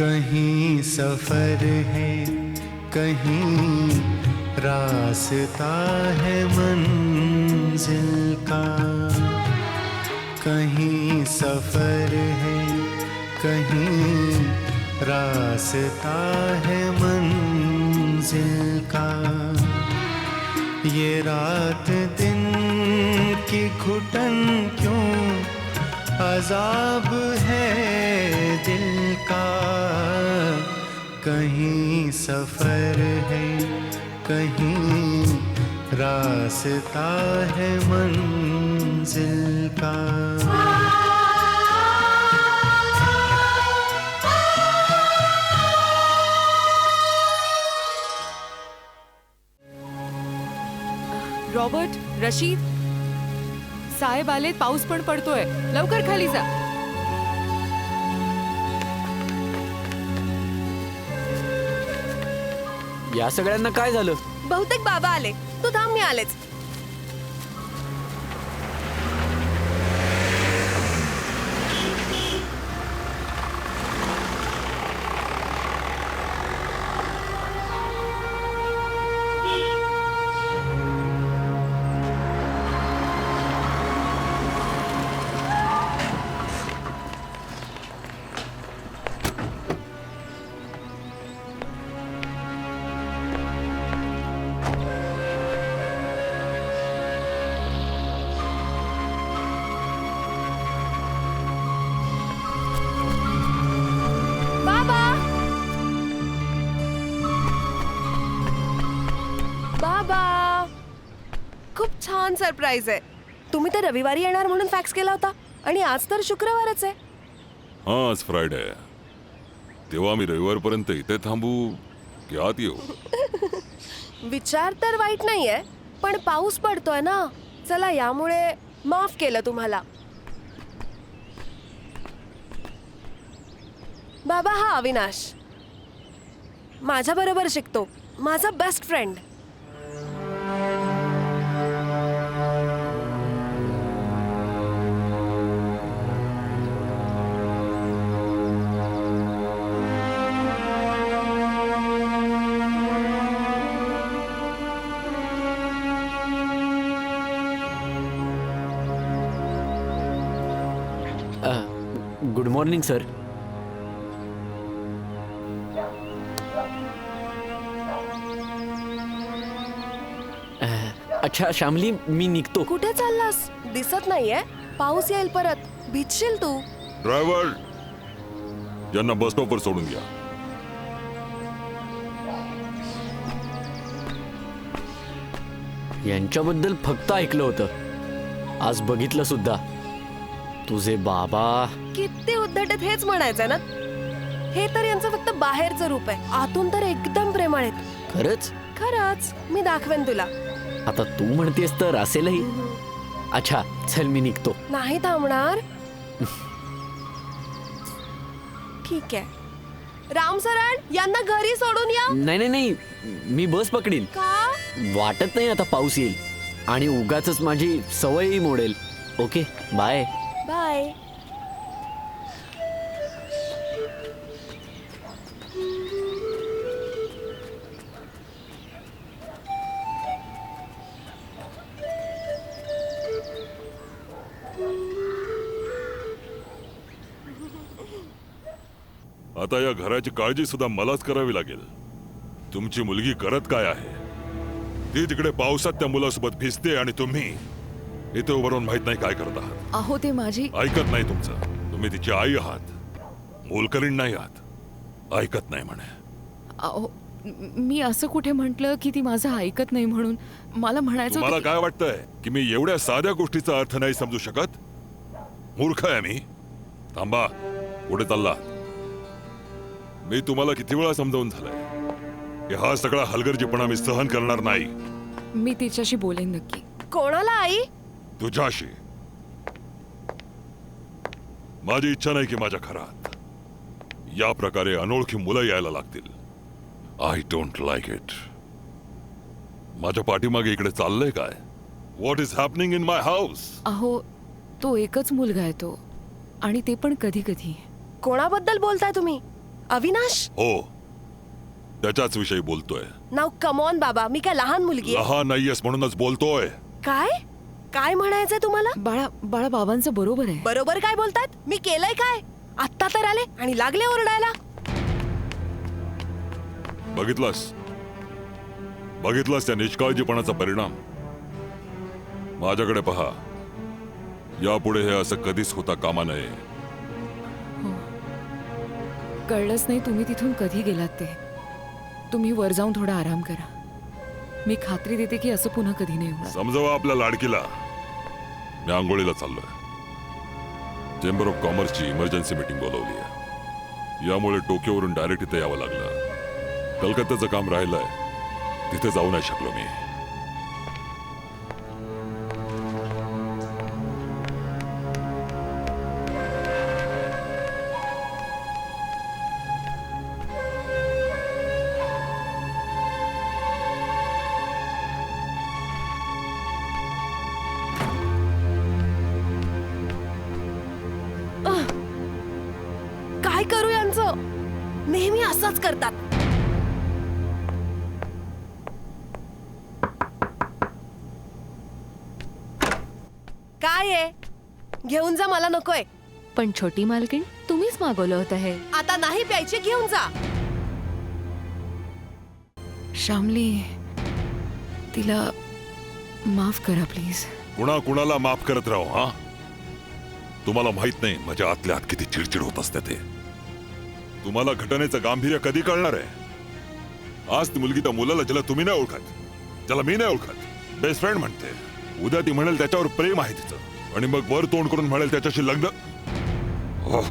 कहीं सफ़र है, कहीं रास्ता है मंजिल का। कहीं सफ़र है, कहीं रास्ता है मंजिल का। ये रात दिन की घुटन क्यों अजाब है? का कहीं सफर है कहीं रास्ता है मंजिल का। रॉबर्ट रशीद साहेब आलेत पाऊस पण पडतोय. लवकर खाली जा. या सगळ्यांना काय झालं? बहुतेक बाबा आले. तू थांब मी आलेच. छान सरप्राईज आहे. तुम्ही तर रविवारी येणार म्हणून फॅक्स केला होता. आणि आज तर शुक्रवारच आहे. हा आज फ्रायडे आहे. तेव्हा मी रविवारपर्यंत इथे थांबू की आत येऊ? विचार तर वाईट नाहीये पण पाऊस पडतोय ना. चला यामुळे माफ केलं तुम्हाला. बाबा हा अविनाश. माझ्या बरोबर शिकतो. माझा best friend good morning sir. अच्छा श्यामली मी निघतो. कुठे चाललास? दिसत नाहीये. पाऊस येईल परत. भिजशील तू. ड्रायव्हर यांना बस स्टॉपवर सोडून घ्या. यांच्याबद्दल फक्त ऐकलं होतं. आज बघितलं सुद्धा. तुझे बाबा. किती उद्धटत हेच म्हणायचंय ना? हे तर यांचं फक्त बाहेरचं रूप आहे. आतून तर एकदम प्रेमळ आहेत. खरंच? खरंच. मी दाखवेन तुला. आता तू म्हणतेस तर असेलही. अच्छा चल मी निघतो. नाही थांबणार. ठीक आहे. राम सरण यांना घरी सोडून या. नाही नाही नाही. मी बस पकडीन. का? वाटत नाही आता पाऊस येईल. आणि उगाच माझी सवयही मोडेल. Okay bye. बाय. आता या घराची काळजी सुद्धा मलाच करावी लागेल. तुमची मुलगी करत काय आहे? ती तिकडे पावसात त्या मुलासोबत भिजते आणि तुम्ही इथे उभं राहून माहीत नाही काय करत आहात. अहो ते माझी ऐकत नाही तुमचं. तुम्ही तिची आई आहात. मोलकरीण नाही आहात. ऐकत नाही म्हणे. अहो म- मी असं कुठे म्हंटल की ती माझं ऐकत नाही म्हणून? मला म्हणायचं तुम्हाला होतं काय वाटतंय की मी एवढ्या साध्या गोष्टीचा अर्थ नाही समजू शकत? मूर्ख आहे मी. थांबा. पुढे चालला. मी तुम्हाला किती वेळा समजावून झालंय. की हा सगळा हलगर्जीपणा मी सहन करणार नाही. मी तिच्याशी बोलेन नक्की. कोणाला आई? तुझ्याशी. माझी इच्छा नाही की माझ्या घरात. या प्रकारे अनोळखी मुलं यायला लागतील. आय डोंट लाईक इट माझ्या पाठीमागे इकडे चाललंय काय? What is happening in my house अहो तो एकच मुलगा आहे तो. आणि ते पण कधी कधी कोणाबद्दल बोलताय तुम्ही? अविनाश? हो. त्याच्याच विषयी बोलतोय. नाव कमॉन बाबा मी काय लहान मुलगी आहे? लहान नाहीयेस म्हणूनच बोलतोय. काय? काय म्हणायचंय तुम्हाला? बाळा बाळा बाबांचं बरोबर आहे. बरोबर काय बोलतात? मी केलंय काय? आत्ता तर आले आणि लागले ओरडायला. बघितलास? बघितलास त्या निष्काळजीपणाचा परिणाम? माझ्याकडे पहा. यापुढे हे असं कधीच होता कामा नये. कळलंच नाही तुम्ही तिथून कधी गेलात ते. तुम्ही वर जाऊन थोडा आराम करा. मी खात्री देते की असं पुन्हा कधी नाही होणार. समजवा आपल्या लाडकीला. मी आंघोळीला चाललोय. चेंबर ऑफ कॉमर्सची इमर्जन्सी मीटिंग बोलवली आहे. यामुळे टोकियोवरून डायरेक्ट इथे यावं लागलं. कलकत्त्याचं काम राहिलंय. तिथे जाऊ नाही शकलो मी. नेहमी असंच करतात. काय आहे? घेऊन जा मला नकोय. पण छोटी मालकीण तुम्हीच मागवलं होतं हे. आता नाही प्यायचे घेऊन जा. श्यामली तिला माफ करा प्लीज. कुणा कुणाला माफ करत राहू हा? तुम्हाला माहीत नाही माझ्या आतल्या आत किती चिडचिड होत असते ते. तुम्हाला घटनेचं गांभीर्य कधी कळणार आहे? आज ती मुलगी त्या मुलाला ज्याला तुम्ही नाही ओळखत ज्याला मी नाही ओळखत बेस्ट फ्रेंड म्हणते. उद्या ती म्हणेल त्याच्यावर प्रेम आहे तिचं. आणि मग वर तोंड करून म्हणेल त्याच्याशी लग्न. Oh